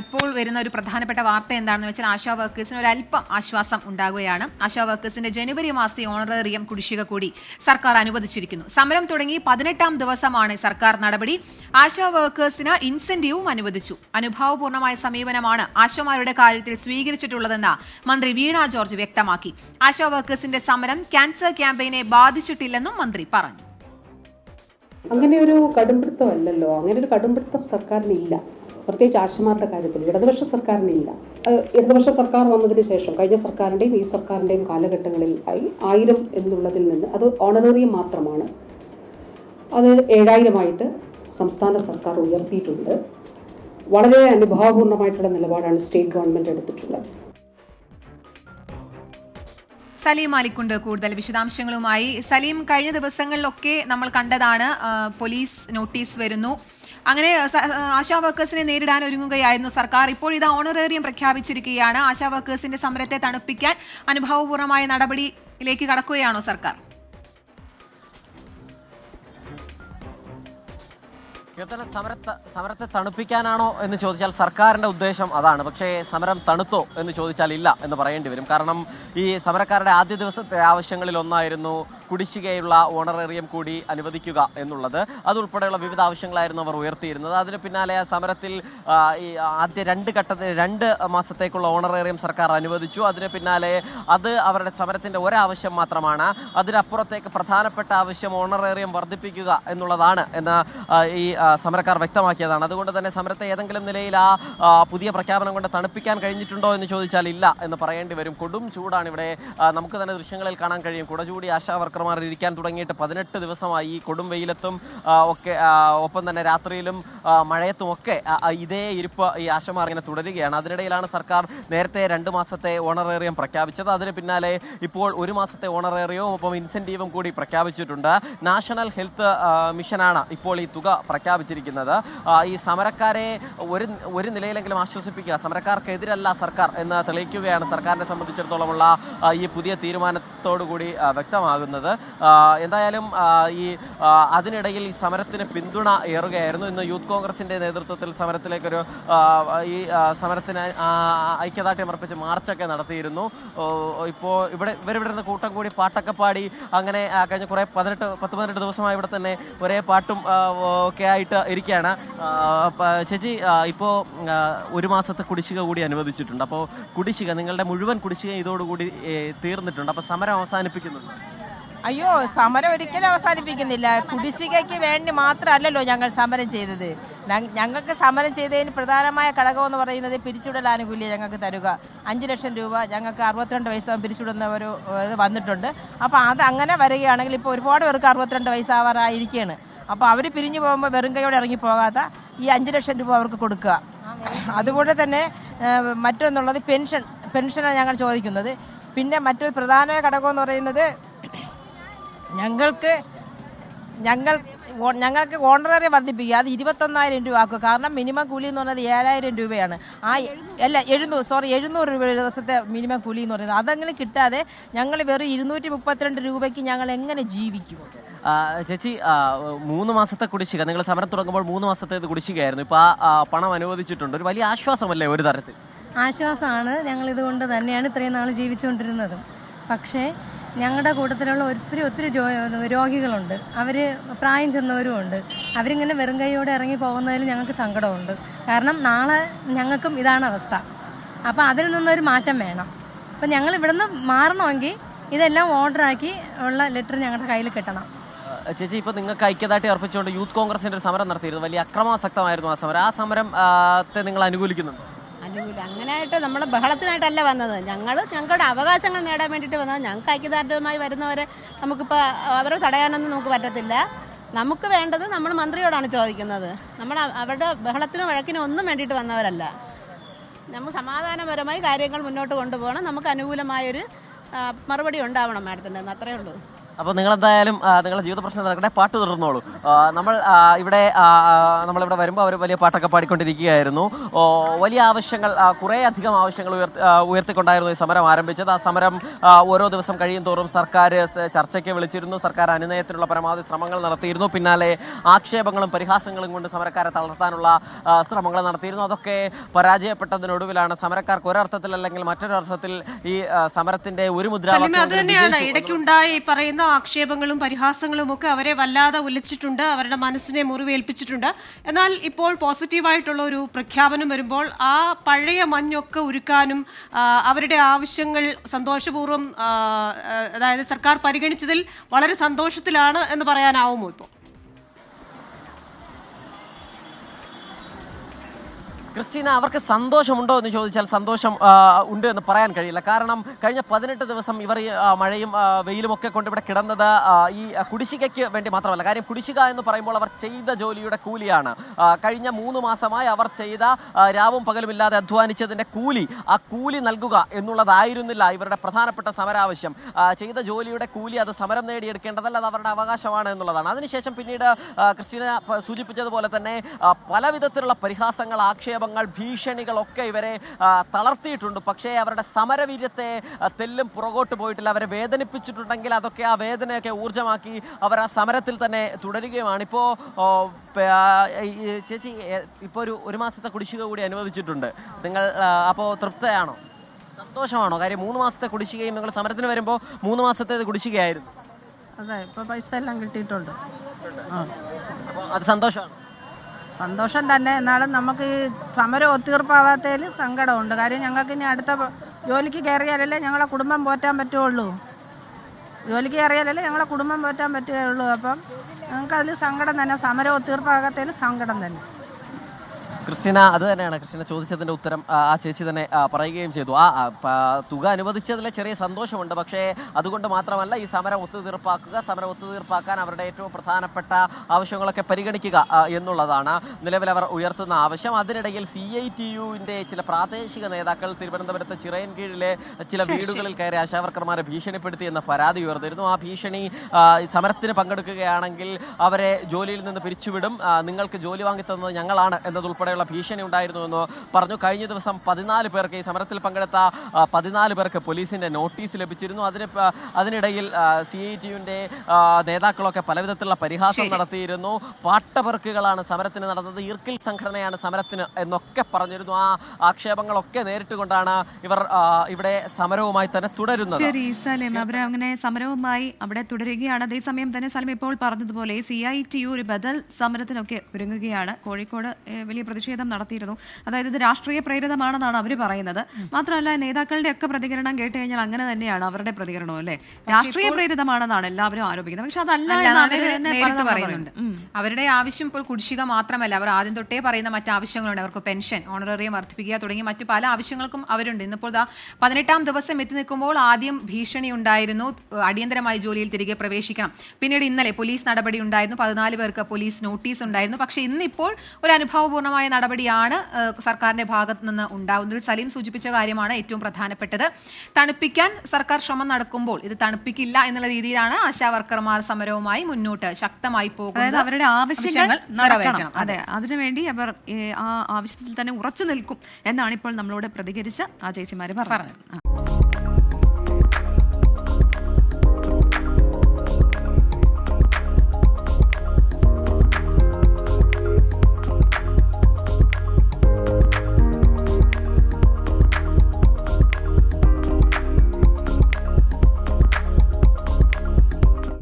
ഇപ്പോൾ വരുന്ന ഒരു പ്രധാനപ്പെട്ട വാർത്ത എന്താണെന്ന് വെച്ചാൽ ആശാ വർക്കേഴ്സിന് ഒരു അല്പം ആശ്വാസം ഉണ്ടാകുകയാണ് ആശാ വർക്കേഴ്സിന്റെ ജനുവരി മാസത്തെ ഓണറേറിയം കുടിശ്ശിക കൂടി സർക്കാർ അനുവദിച്ചിരിക്കുന്നു. സമരം തുടങ്ങി പതിനെട്ടാം ദിവസമാണ് സർക്കാർ നടപടി. ആശാ വർക്കേഴ്സിന് ഇൻസെന്റീവും അനുവദിച്ചു. അനുഭാവപൂർണമായ സമീപനമാണ് ആശമാരുടെ കാര്യത്തിൽ സ്വീകരിച്ചിട്ടുള്ളതെന്ന് മന്ത്രി വീണ ജോർജ് വ്യക്തമാക്കി. ആശാ വർക്കേഴ്സിന്റെ സമരം ക്യാൻസർ ക്യാമ്പയിനെ ബാധിച്ചിട്ടില്ലെന്നും മന്ത്രി പറഞ്ഞു. അങ്ങനെ ഒരു കടുംപിടുത്തമല്ലല്ലോ. അങ്ങനെ ഒരു കടുംപിടുത്തം സർക്കാരിനില്ല. പ്രത്യേകിച്ച് ആശമാരുടെ കാര്യത്തിൽ ഇടതുപക്ഷ സർക്കാരിനില്ല. ഇടതുപക്ഷ സർക്കാർ വന്നതിന് ശേഷം കഴിഞ്ഞ സർക്കാരിന്റെയും ഈ സർക്കാരിന്റെയും കാലഘട്ടങ്ങളിൽ ആയി ആയിരം എന്നുള്ളതിൽ നിന്ന് അത് ഓണറേറിയം മാത്രമാണ്. അത് ഏഴായിരമായിട്ട് സംസ്ഥാന സർക്കാർ ഉയർത്തിയിട്ടുണ്ട്. വളരെ അനുഭാവപൂർണമായിട്ടുള്ള നിലപാടാണ് സ്റ്റേറ്റ് ഗവൺമെന്റ് എടുത്തിട്ടുള്ളത്. സലീം അലിക്കുണ്ട് കൂടുതൽ വിശദാംശങ്ങളുമായി. സലീം കഴിഞ്ഞ ദിവസങ്ങളിലൊക്കെ നമ്മൾ കണ്ടതാണ് പോലീസ് നോട്ടീസ് വരുന്നു. അങ്ങനെ ആശാ വർക്കേഴ്സിനെ നേരിടാൻ ഒരുങ്ങുകയായിരുന്നു സർക്കാർ. ഇപ്പോൾ ഇത് ഓണറേറിയം പ്രഖ്യാപിച്ചിരിക്കുകയാണ്. ആശാ വർക്കേഴ്സിന്റെ സമരത്തെ തണുപ്പിക്കാൻ അനുഭാവപൂർണമായ നടപടിയിലേക്ക് കടക്കുകയാണോ സർക്കാർ? കീർത്തന സമരത്തെ സമരത്തെ തണുപ്പിക്കാനാണോ എന്ന് ചോദിച്ചാൽ സർക്കാരിന്റെ ഉദ്ദേശം അതാണ്. പക്ഷേ സമരം തണുത്തോ എന്ന് ചോദിച്ചാൽ ഇല്ല എന്ന് പറയേണ്ടി വരും. കാരണം ഈ സമരക്കാരുടെ ആദ്യ ദിവസത്തെ ആവശ്യങ്ങളിൽ ഒന്നായിരുന്നു കുടിശ്ശികയുള്ള ഓണറേറിയം കൂടി അനുവദിക്കുക എന്നുള്ളത്. അതുൾപ്പെടെയുള്ള വിവിധ ആവശ്യങ്ങളായിരുന്നു അവർ ഉയർത്തിയിരുന്നത്. അതിന് പിന്നാലെ ആ സമരത്തിൽ ആദ്യ രണ്ട് ഘട്ടത്തിൽ രണ്ട് മാസത്തേക്കുള്ള ഓണറേറിയം സർക്കാർ അനുവദിച്ചു. അതിന് പിന്നാലെ അത് അവരുടെ സമരത്തിന്റെ ഒരാവശ്യം മാത്രമാണ്. അതിനപ്പുറത്തേക്ക് പ്രധാനപ്പെട്ട ആവശ്യം ഓണറേറിയം വർദ്ധിപ്പിക്കുക എന്നുള്ളതാണ് എന്ന് ഈ സമരക്കാർ വ്യക്തമാക്കിയതാണ്. അതുകൊണ്ട് തന്നെ സമരത്തെ ഏതെങ്കിലും നിലയിൽ ആ പുതിയ പ്രഖ്യാപനം കൊണ്ട് തണുപ്പിക്കാൻ കഴിഞ്ഞിട്ടുണ്ടോ എന്ന് ചോദിച്ചാൽ ഇല്ല എന്ന് പറയേണ്ടി വരും. കൊടും ചൂടാണ് ഇവിടെ നമുക്ക് തന്നെ ദൃശ്യങ്ങളിൽ കാണാൻ കഴിയും. കുടചൂടി ആശാ വർക്കർമാർ ഇരിക്കാൻ തുടങ്ങിയിട്ട് പതിനെട്ട് ദിവസമായി. ഈ കൊടും വെയിലത്തും ഒക്കെ ഒപ്പം തന്നെ രാത്രിയിലും മഴയത്തും ഒക്കെ ഇതേ ഇരിപ്പ് ഈ ആശമാർ ഇങ്ങനെ തുടരുകയാണ്. അതിനിടയിലാണ് സർക്കാർ നേരത്തെ രണ്ട് മാസത്തെ ഓണറേറിയം പ്രഖ്യാപിച്ചത്. അതിന് പിന്നാലെ ഇപ്പോൾ ഒരു മാസത്തെ ഓണറേറിയവും ഒപ്പം ഇൻസെന്റീവും കൂടി പ്രഖ്യാപിച്ചിട്ടുണ്ട്. നാഷണൽ ഹെൽത്ത് മിഷനാണ് ഇപ്പോൾ ഈ തുക പ്രഖ്യാപിച്ചിരിക്കുന്നത്. ഈ സമരക്കാരെ ഒരു ഒരു നിലയിലെങ്കിലും ആശ്വസിപ്പിക്കുക സമരക്കാർക്കെതിരല്ല സർക്കാർ എന്ന് തെളിയിക്കുകയാണ് സർക്കാരിനെ സംബന്ധിച്ചിടത്തോളമുള്ള ഈ പുതിയ തീരുമാനത്തോടു കൂടി ആ, വ്യക്തമാകുന്നത്. എന്തായാലും ഈ അതിനിടയിൽ ഈ സമരത്തിന് പിന്തുണ ഏറുകയായിരുന്നു. ഇന്ന് യൂത്ത് കോൺഗ്രസിന്റെ നേതൃത്വത്തിൽ സമരത്തിലേക്കൊരു ഈ സമരത്തിന് ഐക്യദാർഢ്യം അർപ്പിച്ച് മാർച്ചൊക്കെ നടത്തിയിരുന്നു. ഇപ്പോൾ ഇവിടെ ഇവരിവിടെ നിന്ന് കൂട്ടം കൂടി പാട്ടൊക്കെ പാടി അങ്ങനെ കഴിഞ്ഞ കുറേ പതിനെട്ട് പത്ത് പതിനെട്ട് ദിവസമായി ഇവിടെ തന്നെ ഒരേ പാട്ടും ഒക്കെ ആയിട്ട് ഇരിക്കുകയാണ്. ചേച്ചി ഇപ്പോൾ ഒരു മാസത്തെ കുടിശ്ശിക കൂടി അനുവദിച്ചിട്ടുണ്ട്. അപ്പോൾ കുടിശ്ശിക നിങ്ങളുടെ മുഴുവൻ കുടിശ്ശിക ഇതോടുകൂടി തീർന്നിട്ടുണ്ട്. അപ്പോൾ സമരം അവസാനിപ്പിക്കുന്നുണ്ട്? അയ്യോ സമരം ഒരിക്കലും അവസാനിപ്പിക്കുന്നില്ല. കുടിശ്ശികയ്ക്ക് വേണ്ടി മാത്രമല്ലല്ലോ ഞങ്ങൾ സമരം ചെയ്തത്. ഞങ്ങൾക്ക് സമരം ചെയ്തതിന് പ്രധാനമായ ഘടകം എന്ന് പറയുന്നത് പിരിച്ചുവിടൽ ആനുകൂല്യം ഞങ്ങൾക്ക് തരുക. അഞ്ച് ലക്ഷം രൂപ ഞങ്ങൾക്ക് അറുപത്തിരണ്ട് വയസ്സ് പിരിച്ചുവിടുന്ന ഒരു ഇത് വന്നിട്ടുണ്ട്. അപ്പോൾ അത് അങ്ങനെ വരികയാണെങ്കിൽ ഇപ്പോൾ ഒരുപാട് പേർക്ക് അറുപത്തിരണ്ട് വയസ്സാവാറായിരിക്കുകയാണ് അപ്പോൾ അവർ പിരിഞ്ഞു പോകുമ്പോൾ വെറും കൈയോടെ ഇറങ്ങി പോകാത്ത ഈ അഞ്ച് ലക്ഷം രൂപ അവർക്ക് കൊടുക്കുക. അതുപോലെ തന്നെ മറ്റൊന്നുള്ളത് പെൻഷൻ പെൻഷനാണ് ഞങ്ങൾ ചോദിക്കുന്നത്. പിന്നെ മറ്റൊരു പ്രധാന ഘടകം എന്ന് പറയുന്നത് ഞങ്ങൾക്ക് ഞങ്ങൾ ഞങ്ങൾക്ക് ഓണററി വർദ്ധിപ്പിക്കുക. അത് ഇരുപത്തൊന്നായിരം രൂപ ആക്കുക കാരണം മിനിമം കൂലി എന്ന് പറയുന്നത് ഏഴായിരം രൂപയാണ്. ആ അല്ല എഴുന്നൂറ് സോറി എഴുന്നൂറ് രൂപ ദിവസത്തെ മിനിമം കൂലി എന്ന് പറയുന്നത്. അതങ്ങനെ കിട്ടാതെ ഞങ്ങൾ വെറും ഇരുന്നൂറ്റി മുപ്പത്തിരണ്ട് രൂപയ്ക്ക് ഞങ്ങൾ എങ്ങനെ ജീവിക്കും? ചേച്ചി മൂന്ന് മാസത്തെ കുടിശ്ശിക. നിങ്ങൾ സമരം തുടങ്ങുമ്പോൾ മൂന്ന് മാസത്തെ കുടിശ്ശികയായിരുന്നു. ഇപ്പോൾ ആ ആ, പണം അനുവദിച്ചിട്ടുണ്ട്. ഒരു വലിയ ആശ്വാസമല്ലേ ഒരു തരത്തിൽ? ആശ്വാസമാണ്. ഞങ്ങൾ ഇതുകൊണ്ട് തന്നെയാണ് ഇത്രയും നാൾ ജീവിച്ചുകൊണ്ടിരുന്നതും. പക്ഷേ ഞങ്ങളുടെ കൂട്ടത്തിലുള്ള ഒത്തിരി ഒത്തിരി രോഗികളുണ്ട്. അവർ പ്രായം ചെന്നവരും ഉണ്ട് അവരിങ്ങനെ വെറും കൈയോടെ ഇറങ്ങി പോകുന്നതിൽ ഞങ്ങൾക്ക് സങ്കടമുണ്ട്. കാരണം നാളെ ഞങ്ങൾക്കും ഇതാണ് അവസ്ഥ. അപ്പോൾ അതിൽ നിന്നൊരു മാറ്റം വേണം. അപ്പം ഞങ്ങൾ ഇവിടുന്ന് മാറണമെങ്കിൽ ഇതെല്ലാം ഓർഡറാക്കി ഉള്ള ലെറ്റർ ഞങ്ങളുടെ കയ്യിൽ കിട്ടണം. ചേച്ചി ഇപ്പോൾ നിങ്ങൾക്ക് ഐക്യദാർഢ്യം അർപ്പിച്ചുകൊണ്ട് യൂത്ത് കോൺഗ്രസിന്റെ ഒരു സമരം നടത്തിയിരുന്നു. വലിയ അക്രമാസക്തമായിരുന്നു ആ സമരം. ആ സമരം നിങ്ങൾ അനുകൂലിക്കുന്നുണ്ട്? അനുകൂലം. അങ്ങനെയായിട്ട് നമ്മൾ ബഹളത്തിനായിട്ടല്ല വന്നത്. ഞങ്ങൾ ഞങ്ങളുടെ അവകാശങ്ങൾ നേടാൻ വേണ്ടിയിട്ട് വന്നത് ഞങ്ങൾക്ക് ഐക്യദാർഢ്യവുമായി വരുന്നവരെ നമുക്കിപ്പോൾ അവരെ തടയാനൊന്നും നമുക്ക് പറ്റത്തില്ല. നമുക്ക് വേണ്ടത് നമ്മൾ മന്ത്രിയോടാണ് ചോദിക്കുന്നത്. നമ്മൾ അവരുടെ ബഹളത്തിനും വഴക്കിനും ഒന്നും വേണ്ടിയിട്ട് വന്നവരല്ല. നമ്മൾ സമാധാനപരമായി കാര്യങ്ങൾ മുന്നോട്ട് കൊണ്ടുപോകണം. നമുക്ക് അനുകൂലമായൊരു മറുപടി ഉണ്ടാവണം മാഡത്തിന്റെ അത്രയേ ഉള്ളൂ. അപ്പോൾ നിങ്ങൾ എന്തായാലും നിങ്ങളുടെ ജീവിത പ്രശ്നം നടക്കട്ടെ പാട്ട് തുടർന്നോളൂ. നമ്മൾ ഇവിടെ നമ്മളിവിടെ വരുമ്പോൾ അവർ വലിയ പാട്ടൊക്കെ പാടിക്കൊണ്ടിരിക്കുകയായിരുന്നു. വലിയ ആവശ്യങ്ങൾ കുറേ അധികം ആവശ്യങ്ങൾ ഉയർത്തി ഉയർത്തിക്കൊണ്ടായിരുന്നു ഈ സമരം ആരംഭിച്ചത്. ആ സമരം ഓരോ ദിവസം കഴിയും തോറും സർക്കാർ ചർച്ചയ്ക്ക് വിളിച്ചിരുന്നു. സർക്കാർ അനുനയത്തിനുള്ള പരമാവധി ശ്രമങ്ങൾ നടത്തിയിരുന്നു. പിന്നാലെ ആക്ഷേപങ്ങളും പരിഹാസങ്ങളും കൊണ്ട് സമരക്കാരെ തളർത്താനുള്ള ശ്രമങ്ങൾ നടത്തിയിരുന്നു. അതൊക്കെ പരാജയപ്പെട്ടതിനൊടുവിലാണ് സമരക്കാർക്ക് ഒരർത്ഥത്തിൽ അല്ലെങ്കിൽ മറ്റൊരർത്ഥത്തിൽ ഈ സമരത്തിന്റെ ഒരു മുദ്ര അത് മുദ്രാവാക്യം തന്നെയാണ്. ഇടയ്ക്കുണ്ടായ പറയുന്ന ആക്ഷേപങ്ങളും പരിഹാസങ്ങളും ഒക്കെ അവരെ വല്ലാതെ ഉലച്ചിട്ടുണ്ട് അവരുടെ മനസ്സിനെ മുറിവേൽപ്പിച്ചിട്ടുണ്ട്. എന്നാൽ ഇപ്പോൾ പോസിറ്റീവായിട്ടുള്ള ഒരു പ്രഖ്യാപനം വരുമ്പോൾ ആ പഴയ മഞ്ഞൊക്കെ ഉരുക്കാനും അവരുടെ ആവശ്യങ്ങൾ സന്തോഷപൂർവം അതായത് സർക്കാർ പരിഗണിച്ചതിൽ വളരെ സന്തോഷത്തിലാണ് എന്ന് പറയാനാവുമോ ഇപ്പോൾ? ക്രിസ്റ്റീന അവർക്ക് സന്തോഷമുണ്ടോ എന്ന് ചോദിച്ചാൽ സന്തോഷം ഉണ്ട് എന്ന് പറയാൻ കഴിയില്ല. കാരണം കഴിഞ്ഞ പതിനെട്ട് ദിവസം ഇവർ ഈ, മഴയും വെയിലും ഒക്കെ കൊണ്ട് ഇവിടെ കിടന്നത് ഈ കുടിശ്ശികയ്ക്ക് വേണ്ടി മാത്രമല്ല. കാര്യം കുടിശ്ശിക എന്ന് പറയുമ്പോൾ അവർ ചെയ്ത ജോലിയുടെ കൂലിയാണ്. കഴിഞ്ഞ മൂന്ന് മാസമായി അവർ ചെയ്ത രാവും പകലും ഇല്ലാതെ അധ്വാനിച്ചതിന്റെ കൂലി ആ കൂലി നൽകുക എന്നുള്ളതായിരുന്നില്ല ഇവരുടെ പ്രധാനപ്പെട്ട സമരാവശ്യം. ചെയ്ത ജോലിയുടെ കൂലി അത് സമരം നേടിയെടുക്കേണ്ടതല്ല അത് അവരുടെ അവകാശമാണ് എന്നുള്ളതാണ്. അതിനുശേഷം പിന്നീട് ക്രിസ്റ്റീന സൂചിപ്പിച്ചതുപോലെ തന്നെ പല വിധത്തിലുള്ള പരിഹാസങ്ങൾ ആക്ഷേപങ്ങൾ ഭീഷണികളൊക്കെ ഇവരെ തളർത്തിയിട്ടുണ്ട്. പക്ഷേ അവരുടെ സമരവീര്യത്തെ തെല്ലും പുറകോട്ട് പോയിട്ടില്ല. അവരെ വേദനിപ്പിച്ചിട്ടുണ്ടെങ്കിൽ അതൊക്കെ ആ വേദനയൊക്കെ ഊർജമാക്കി അവർ ആ സമരത്തിൽ തന്നെ തുടരുകയുമാണ്. ഇപ്പോൾ ചേച്ചി ഇപ്പോൾ ഒരു ഒരു മാസത്തെ കുടിശ്ശിക കൂടി അനുവദിച്ചിട്ടുണ്ട്. നിങ്ങൾ അപ്പോൾ തൃപ്തയാണോ? സന്തോഷമാണോ? കാര്യം മൂന്ന് മാസത്തെ കുടിശ്ശികയും നിങ്ങൾ സമരത്തിന് വരുമ്പോൾ മൂന്ന് മാസത്തെ കുടിശ്ശികയായിരുന്നു. അതെ ഇപ്പോൾ പൈസ എല്ലാം കിട്ടിയിട്ടുണ്ട് അത് സന്തോഷമാണ്. സന്തോഷം തന്നെ. എന്നാലും നമുക്ക് ഈ സമരം ഒത്തീർപ്പാവാത്തതിൽ സങ്കടമുണ്ട്. കാര്യം ഞങ്ങൾക്ക് ഇനി അടുത്ത ജോലിക്ക് കയറിയാലല്ലേ ഞങ്ങളെ കുടുംബം പോറ്റാൻ പറ്റുള്ളൂ. ജോലിക്ക് കയറിയാലല്ലേ ഞങ്ങളെ കുടുംബം പോറ്റാൻ പറ്റുകയുള്ളൂ. അപ്പം ഞങ്ങൾക്ക് അതിൽ സങ്കടം തന്നെ സമരം ഒത്തീർപ്പാകാത്തതിൽ സങ്കടം തന്നെ. ക്രിസ്റ്റിന അത് തന്നെയാണ് ക്രിസ്റ്റിന ചോദിച്ചതിന്റെ ഉത്തരം ആ ചേച്ചി തന്നെ പറയുകയും ചെയ്തു. ആ തുക അനുവദിച്ചതിൽ ചെറിയ സന്തോഷമുണ്ട്. പക്ഷേ അതുകൊണ്ട് മാത്രമല്ല ഈ സമരം ഒത്തുതീർപ്പാക്കുക സമരം ഒത്തുതീർപ്പാക്കാൻ അവരുടെ ഏറ്റവും പ്രധാനപ്പെട്ട ആവശ്യങ്ങളൊക്കെ പരിഗണിക്കുക എന്നുള്ളതാണ് നിലവിൽ അവർ ഉയർത്തുന്ന ആവശ്യം. അതിനിടയിൽ സി ഐ ടി യുവിന്റെ ചില പ്രാദേശിക നേതാക്കൾ തിരുവനന്തപുരത്ത് ചിറയൻകീഴിലെ ചില വീടുകളിൽ കയറി ആശാവർക്കർമാരെ ഭീഷണിപ്പെടുത്തി എന്ന പരാതി ഉയർന്നിരുന്നു. ആ ഭീഷണി സമരത്തിന് പങ്കെടുക്കുകയാണെങ്കിൽ അവരെ ജോലിയിൽ നിന്ന് പിരിച്ചുവിടും. നിങ്ങൾക്ക് ജോലി വാങ്ങി തന്നത് ഞങ്ങളാണ് എന്നതുൾപ്പെടെയുള്ള ഭീഷണി ഉണ്ടായിരുന്നുവെന്നോ പറഞ്ഞു. കഴിഞ്ഞ ദിവസം പതിനാല് പേർക്ക് ഈ സമരത്തിൽ പങ്കെടുത്ത പതിനാല് പേർക്ക് പോലീസിന്റെ നോട്ടീസ് ലഭിച്ചിരുന്നു. അതിന് അതിനിടയിൽ സി ഐ ടിയുടെ നേതാക്കളൊക്കെ പലവിധത്തിലുള്ള പരിഹാസം നടത്തിയിരുന്നു. പാട്ടവർക്കുകളാണ് സമരത്തിന് നടന്നത്. ഈർക്കിൽ സംഘടനയാണ് സമരത്തിന് എന്നൊക്കെ പറഞ്ഞിരുന്നു. ആ ആക്ഷേപങ്ങളൊക്കെ നേരിട്ടുകൊണ്ടാണ് ഇവർ ഇവിടെ സമരവുമായി തന്നെ തുടരുന്നത്. ശരി സലേം. അവർ അങ്ങനെ സമരവുമായി അവിടെ തുടരുകയാണ്. അതേസമയം തന്നെ സലം ഇപ്പോൾ പറഞ്ഞതുപോലെ സി ഐ ടി യു ഒരു ബദൽ സമരത്തിനൊക്കെ ഒരുങ്ങുകയാണ്. കോഴിക്കോട് വലിയ പ്രതിഷേധം നടത്തിയിരുന്നു. അതായത് ഇത് രാഷ്ട്രീയ പ്രേരിതമാണെന്നാണ് അവർ പറയുന്നത്. മാത്രമല്ല നേതാക്കളുടെ ഒക്കെ പ്രതികരണം കേട്ട് കഴിഞ്ഞാൽ അങ്ങനെ തന്നെയാണ് അവരുടെ പ്രതികരണം അല്ലേ? രാഷ്ട്രീയ പ്രേരിതമാണെന്നാണ് എല്ലാവരും ആരോപിക്കുന്നത്. പക്ഷെ അതല്ല പറയുന്നുണ്ട്. അവരുടെ ആവശ്യം ഇപ്പോൾ കുടിശ്ശിക മാത്രമല്ല. അവർ ആദ്യം തൊട്ടേ പറയുന്ന മറ്റു ആവശ്യങ്ങളുണ്ട്. അവർക്ക് പെൻഷൻ ഓണറേറിയം വർദ്ധിപ്പിക്കുക തുടങ്ങി മറ്റു പല ആവശ്യങ്ങൾക്കും അവരുണ്ട്. ഇന്നിപ്പോൾ ദാ പതിനെട്ടാം ദിവസം എത്തി നിൽക്കുമ്പോൾ ആദ്യം ഭീഷണി ഉണ്ടായിരുന്നു. അടിയന്തരമായി ജോലിയിൽ തിരികെ പ്രവേശിക്കണം. പിന്നീട് ഇന്നലെ പോലീസ് നടപടി ഉണ്ടായിരുന്നു. പതിനാല് പേർക്ക് പോലീസ് നോട്ടീസ് ഉണ്ടായിരുന്നു. പക്ഷേ ഇന്നിപ്പോൾ ഒരു അനുഭവപൂർണമായ നടപടിയാണ് സർക്കാരിന്റെ ഭാഗത്ത് നിന്ന് ഉണ്ടാകുന്നത് സലീം സൂചിപ്പിച്ച കാര്യമാണ് ഏറ്റവും പ്രധാനപ്പെട്ടത്. തണുപ്പിക്കാൻ സർക്കാർ ശ്രമം നടക്കുമ്പോൾ ഇത് തണുപ്പിക്കില്ല എന്നുള്ള രീതിയിലാണ് ആശാ വർക്കർമാർ സമരവുമായി മുന്നോട്ട് ശക്തമായി പോകുന്നത്. അവരുടെ ആവശ്യങ്ങൾ നിറവേറ്റണം. അതെ. അതിനുവേണ്ടി അവർ ആ ആവശ്യത്തിൽ തന്നെ ഉറച്ചു നിൽക്കും എന്നാണ് ഇപ്പോൾ നമ്മളോട് പ്രതികരിച്ച ആ ചേച്ചിമാര് പറഞ്ഞത്.